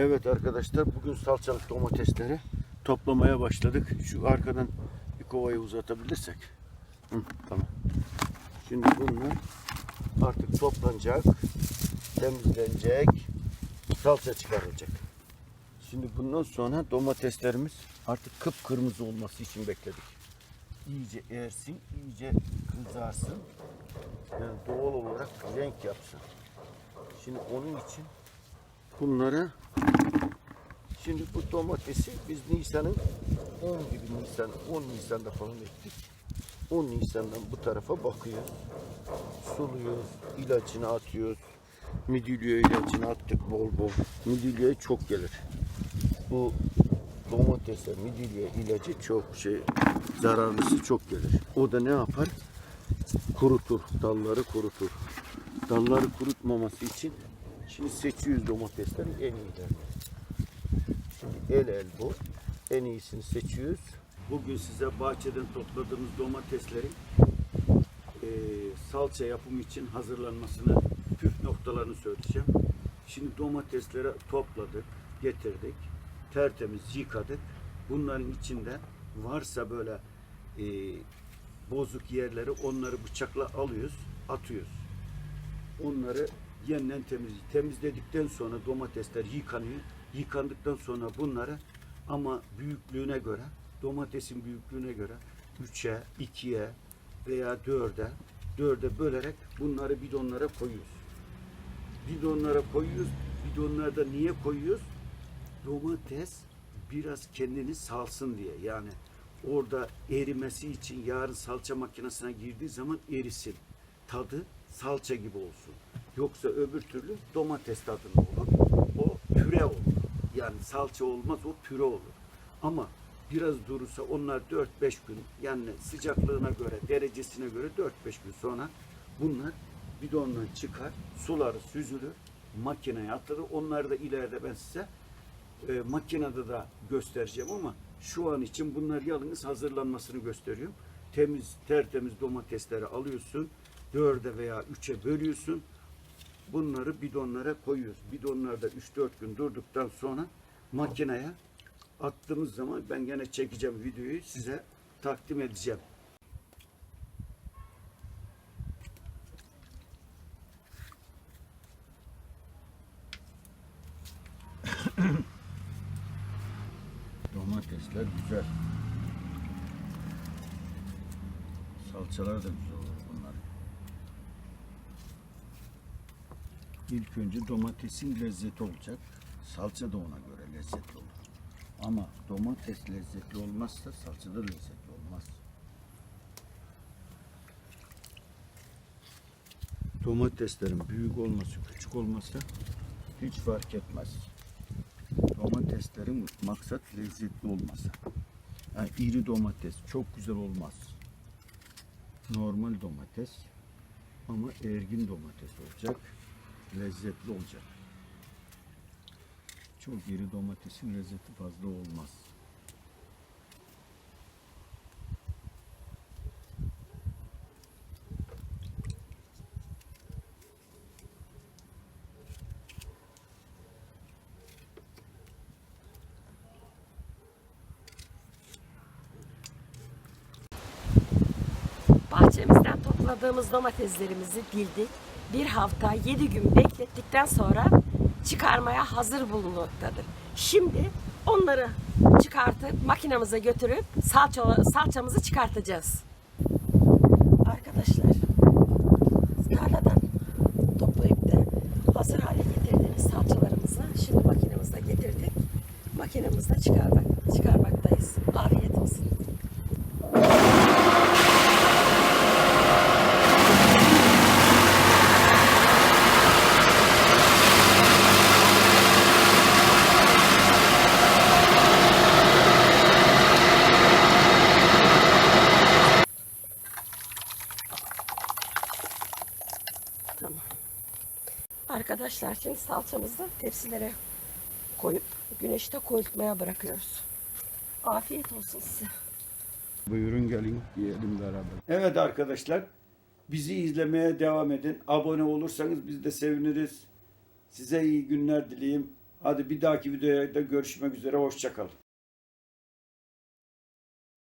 Evet arkadaşlar bugün salçalık domatesleri toplamaya başladık. Şu arkadan bir kovayı uzatabilirsek. Hı, tamam. Şimdi bunlar artık toplanacak, temizlenecek, salça çıkarılacak. Şimdi bundan sonra domateslerimiz artık kıpkırmızı olması için bekledik. İyice ersin, iyice kızarsın. Yani doğal olarak renk yapsın. Şimdi onun için bunları şimdi bu domatesi biz Nisan'ın 10 gibi Nisan 10 Nisan'da falan ektik. 10 Nisan'dan bu tarafa bakıyoruz. Suluyoruz, ilacını atıyoruz. Midilliye ilacını attık bol bol. Midilliye çok gelir. Bu domatese midilliye ilacı çok şey zararlısı çok gelir. O da ne yapar? Kurutur, dalları kurutur. Dalları kurutmaması için şimdi seçiyoruz domateslerin en iyilerini. El el bu. En iyisini seçiyoruz. Bugün size bahçeden topladığımız domateslerin eee, salça yapımı için hazırlanmasını, püf noktalarını söyleyeceğim. Şimdi domatesleri topladık, getirdik, tertemiz yıkadık. Bunların içinde varsa böyle eee, bozuk yerleri onları bıçakla alıyoruz, atıyoruz. Onları yeniden temizliyoruz. Temizledikten sonra domatesler yıkanıyor. Yıkandıktan sonra bunları ama büyüklüğüne göre, domatesin büyüklüğüne göre 3'e, 2'ye veya 4'e, 4'e bölerek bunları bidonlara koyuyoruz. Bidonlara koyuyoruz. Bidonlarda niye koyuyoruz? Domates biraz kendini salsın diye. Yani orada erimesi için yarın salça makinesine girdiği zaman erisin. Tadı salça gibi olsun. Yoksa öbür türlü domates tadında olur. O püre olur. Yani salça olmaz o püre olur. Ama biraz durursa onlar 4-5 gün yani sıcaklığına göre derecesine göre 4-5 gün sonra bunlar bidondan çıkar, suları süzülür, makineye atılır. Onları da ileride ben size e, makinede de göstereceğim ama şu an için bunlar yalnız hazırlanmasını gösteriyorum. Temiz, tertemiz domatesleri alıyorsun. Dörde veya üçe bölüyorsun. Bunları bidonlara koyuyoruz. Bidonlarda 3-4 gün durduktan sonra makineye attığımız zaman ben gene çekeceğim videoyu size takdim edeceğim. Domatesler güzel. Salçalar da güzel olur bunlar. İlk önce domatesin lezzeti olacak. Salça da ona göre lezzetli olur. Ama domates lezzetli olmazsa salça da lezzetli olmaz. Domateslerin büyük olması, küçük olması hiç fark etmez. Domateslerin maksat lezzetli olması. Yani iri domates çok güzel olmaz. Normal domates ama ergin domates olacak. Lezzetli olacak. Çok iri domatesin lezzeti fazla olmaz. Bahçemizden topladığımız domateslerimizi dildik. Bir hafta, yedi gün beklettikten sonra çıkarmaya hazır bulunmaktadır. Şimdi onları çıkartıp makinemize götürüp salça, salçamızı çıkartacağız. Arkadaşlar, tarladan toplayıp da hazır hale getirdiğimiz salçalarımızı şimdi makinemizde getirdik. Makinemizde çıkarmak, çıkarmaktayız. Afiyet olsun. Tamam. Arkadaşlar şimdi salçamızı tepsilere koyup güneşte koyultmaya bırakıyoruz. Afiyet olsun size. Buyurun gelin yiyelim beraber. Evet arkadaşlar bizi izlemeye devam edin. Abone olursanız biz de seviniriz. Size iyi günler dileyim. Hadi bir dahaki videoda görüşmek üzere. Hoşçakal.